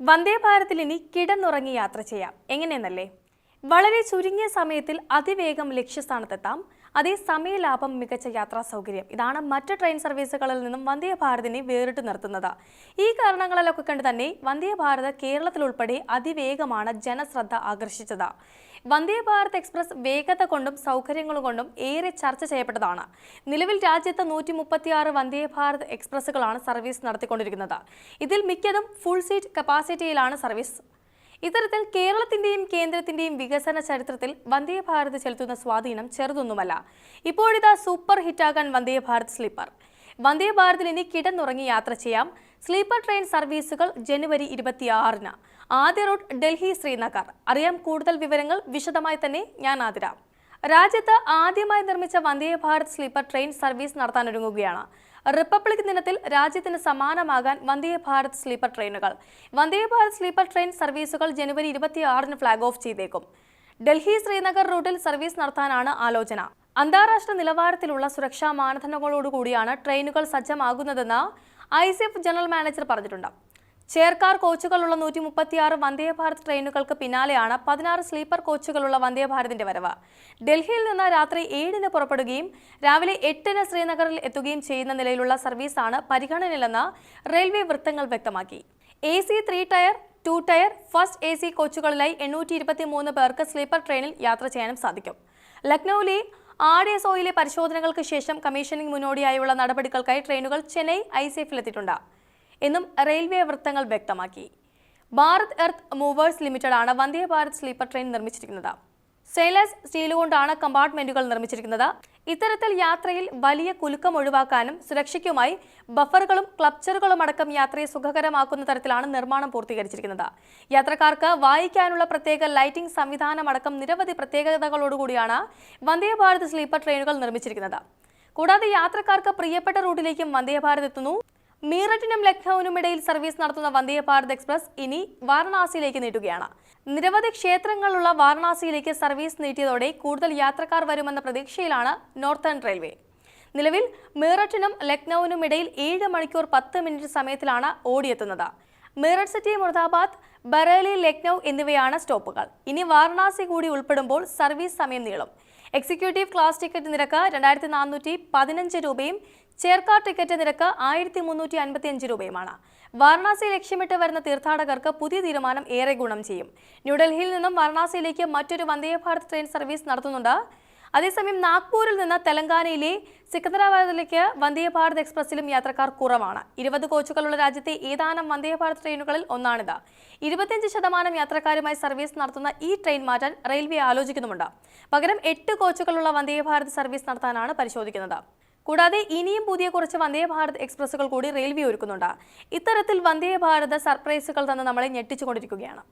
വന്ദേ ഭാരതിൽ ഇനി കിടന്നുറങ്ങി യാത്ര ചെയ്യാം. എങ്ങനെയെന്നല്ലേ? വളരെ ചുരുങ്ങിയ സമയത്തിൽ അതിവേഗം ലക്ഷ്യസ്ഥാനത്തെത്താം. അതേ സമയലാഭം മികച്ച യാത്രാ സൗകര്യം. ഇതാണ് മറ്റ് ട്രെയിൻ സർവീസുകളിൽ നിന്നും വന്ദേ ഭാരതിനെ വേറിട്ട് നിർത്തുന്നത്. ഈ കാരണങ്ങളിലൊക്കെ കണ്ട് തന്നെ വന്ദേ ഭാരത് കേരളത്തിലുൾപ്പെടെ അതിവേഗമാണ് ജനശ്രദ്ധ ആകർഷിച്ചത്. വന്ദേ ഭാരത് എക്സ്പ്രസ് വേഗത കൊണ്ടും സൗകര്യങ്ങൾ കൊണ്ടും ഏറെ ചർച്ച ചെയ്യപ്പെട്ടതാണ്. നിലവിൽ രാജ്യത്ത് നൂറ്റി മുപ്പത്തിയാറ് വന്ദേ ഭാരത് എക്സ്പ്രസ്സുകളാണ് സർവീസ് നടത്തിക്കൊണ്ടിരിക്കുന്നത്. ഇതിൽ മിക്കതും ഫുൾ സീറ്റ് കപ്പാസിറ്റിയിലാണ് സർവീസ് ഇത്തരത്തിൽ കേരളത്തിന്റെയും കേന്ദ്രത്തിന്റെയും വികസന ചരിത്രത്തിൽ വന്ദേ ഭാരത് ചെലുത്തുന്ന സ്വാധീനം ചെറുതൊന്നുമല്ല. ഇപ്പോഴിതാ സൂപ്പർ ഹിറ്റാകാൻ വന്ദേ ഭാരത് സ്ലീപ്പർ. വന്ദേ ഭാരതിൽ ഇനി കിടന്നുറങ്ങി യാത്ര ചെയ്യാം. സ്ലീപ്പർ ട്രെയിൻ സർവീസുകൾ ജനുവരി ഇരുപത്തിയാറിന്. ആദ്യ റൂട്ട് ഡൽഹി ശ്രീനഗർ. അറിയാം കൂടുതൽ വിവരങ്ങൾ വിശദമായി തന്നെ ഞാൻ ആതിരാം. രാജ്യത്ത് ആദ്യമായി നിർമ്മിച്ച Vande Bharat sleeper train service നടത്താനൊരുങ്ങുകയാണ്. Republic ദിനത്തിൽ രാജ്യത്തിന് സമാനമാകാൻ വന്ദേ ഭാരത് സ്ലീപ്പർ ട്രെയിനുകൾ. വന്ദേ ഭാരത് സ്ലീപ്പർ ട്രെയിൻ സർവീസുകൾ ജനുവരി ഇരുപത്തിയാറിന് ഫ്ളാഗ് ഓഫ് ചെയ്തേക്കും. ഡൽഹി ശ്രീനഗർ റൂട്ടിൽ സർവീസ് നടത്താനാണ് ആലോചന. അന്താരാഷ്ട്ര നിലവാരത്തിലുള്ള സുരക്ഷാ മാനദണ്ഡങ്ങളോടുകൂടിയാണ് ട്രെയിനുകൾ സജ്ജമാകുന്നതെന്ന് ഐ ജനറൽ മാനേജർ പറഞ്ഞിട്ടുണ്ട്. ചെയർകാർ കോച്ചുകളുള്ള നൂറ്റി മുപ്പത്തിയാറ് വന്ദേ ഭാരത് ട്രെയിനുകൾക്ക് പിന്നാലെയാണ് പതിനാറ് സ്ലീപ്പർ കോച്ചുകളുള്ള വന്ദേ ഭാരതിന്റെ വരവ്. ഡൽഹിയിൽ നിന്ന് രാത്രി ഏഴിന് പുറപ്പെടുകയും രാവിലെ എട്ടിന് ശ്രീനഗറിൽ എത്തുകയും ചെയ്യുന്ന നിലയിലുള്ള സർവീസാണ് പരിഗണനയിലെന്ന് റെയിൽവേ വൃത്തങ്ങൾ വ്യക്തമാക്കി. A C three tier two tier first A C കോച്ചുകളിലായി എണ്ണൂറ്റി ഇരുപത്തി മൂന്ന് പേർക്ക് സ്ലീപ്പർ ട്രെയിനിൽ യാത്ര ചെയ്യാനും സാധിക്കും. ലക്നൌവിലെ ആർ എസ് ഒയിലെ പരിശോധനകൾക്ക് ശേഷം കമ്മീഷനിംഗ് മുന്നോടിയായുള്ള നടപടികൾക്കായി ട്രെയിനുകൾ ചെന്നൈ ഐ സി എഫിലെത്തിയിട്ടുണ്ട്. എന്നും റെയിൽവേ വൃത്തങ്ങൾ വ്യക്തമാക്കി. ഭാരത് എർത്ത് മൂവേഴ്സ് ലിമിറ്റഡ് ആണ് വന്ദേ ഭാരത് സ്ലീപ്പർ ട്രെയിൻ നിർമ്മിച്ചിരിക്കുന്നത്. സ്റ്റെയിൻലെസ് സ്റ്റീൽ കൊണ്ടാണ് കമ്പാർട്ട്മെന്റുകൾ നിർമ്മിച്ചിരിക്കുന്നത്. ഇത്തരത്തിൽ യാത്രയിൽ വലിയ കുലുക്കം ഒഴിവാക്കാനും സുരക്ഷയ്ക്കുമായി ബഫറുകളും ക്ലപ്ചറുകളും അടക്കം യാത്രയെ സുഖകരമാക്കുന്ന തരത്തിലാണ് നിർമ്മാണം പൂർത്തീകരിച്ചിരിക്കുന്നത്. യാത്രക്കാർക്ക് വായിക്കാനുള്ള പ്രത്യേക ലൈറ്റിംഗ് സംവിധാനമടക്കം നിരവധി പ്രത്യേകതകളോടുകൂടിയാണ് വന്ദേ ഭാരത് സ്ലീപ്പർ ട്രെയിനുകൾ നിർമ്മിച്ചിരിക്കുന്നത്. കൂടാതെ യാത്രക്കാർക്ക് പ്രിയപ്പെട്ട റൂട്ടിലേക്കും വന്ദേ ഭാരത് എത്തുന്നു. മീററ്റിനും ലക്നൌവിനും ഇടയിൽ സർവീസ് നടത്തുന്ന വന്ദേ ഭാരത് എക്സ്പ്രസ് ഇനി വാരണാസിയിലേക്ക് നീട്ടുകയാണ്. നിരവധി ക്ഷേത്രങ്ങളുള്ള വാരണാസിയിലേക്ക് സർവീസ് നീട്ടിയതോടെ കൂടുതൽ യാത്രക്കാർ വരുമെന്ന പ്രതീക്ഷയിലാണ് നോർത്തേൺ റെയിൽവേ. നിലവിൽ മീററ്റിനും ലക്നൌവിനും ഇടയിൽ ഏഴ് മണിക്കൂർ പത്ത് മിനിറ്റ് സമയത്തിലാണ് ഓടിയെത്തുന്നത്. മീററ്റ് സിറ്റി മുർദാബാദ് ബറേലി ലക്നൌ എന്നിവയാണ് സ്റ്റോപ്പുകൾ. ഇനി വാരണാസി കൂടി ഉൾപ്പെടുമ്പോൾ സർവീസ് സമയം നീളും. എക്സിക്യൂട്ടീവ് ക്ലാസ് ടിക്കറ്റ് നിരക്ക് രണ്ടായിരത്തി നാനൂറ്റി പതിനഞ്ച് രൂപയും ചേർക്കാർ ടിക്കറ്റ് നിരക്ക് ആയിരത്തി മുന്നൂറ്റി അൻപത്തി അഞ്ച് രൂപയുമാണ്. വാരണാസി ലക്ഷ്യമിട്ട് വരുന്ന തീർത്ഥാടകർക്ക് പുതിയ തീരുമാനം ഏറെ ഗുണം ചെയ്യും. ന്യൂഡൽഹിയിൽ നിന്നും വാരണാസിയിലേക്ക് മറ്റൊരു വന്ദേ ഭാരത് ട്രെയിൻ സർവീസ് നടത്തുന്നുണ്ട്. അതേസമയം നാഗ്പൂരിൽ നിന്ന് തെലങ്കാനയിലെ സിക്കന്ദരാബാദിലേക്ക് വന്ദേ ഭാരത് എക്സ്പ്രസിലും യാത്രക്കാർ കുറവാണ്. ഇരുപത് കോച്ചുകളുള്ള രാജ്യത്തെ ഏതാനും വന്ദേ ഭാരത് ട്രെയിനുകളിൽ ഒന്നാണിത്. ഇരുപത്തിയഞ്ച് ശതമാനം യാത്രക്കാരുമായി സർവീസ് നടത്തുന്ന ഈ ട്രെയിൻ മാറ്റാൻ റെയിൽവേ ആലോചിക്കുന്നുമുണ്ട്. പകരം എട്ട് കോച്ചുകളുള്ള വന്ദേ ഭാരത് സർവീസ് നടത്താനാണ് പരിശോധിക്കുന്നത്. കൂടാതെ ഇനിയും പുതിയ കുറച്ച് വന്ദേ ഭാരത് എക്സ്പ്രസുകൾ കൂടി റെയിൽവേ ഒരുക്കുന്നുണ്ട്. ഇത്തരത്തിൽ വന്ദേ ഭാരത് സർപ്രൈസുകൾ തന്നെ നമ്മളെ ഞെട്ടിച്ചുകൊണ്ടിരിക്കുകയാണ്.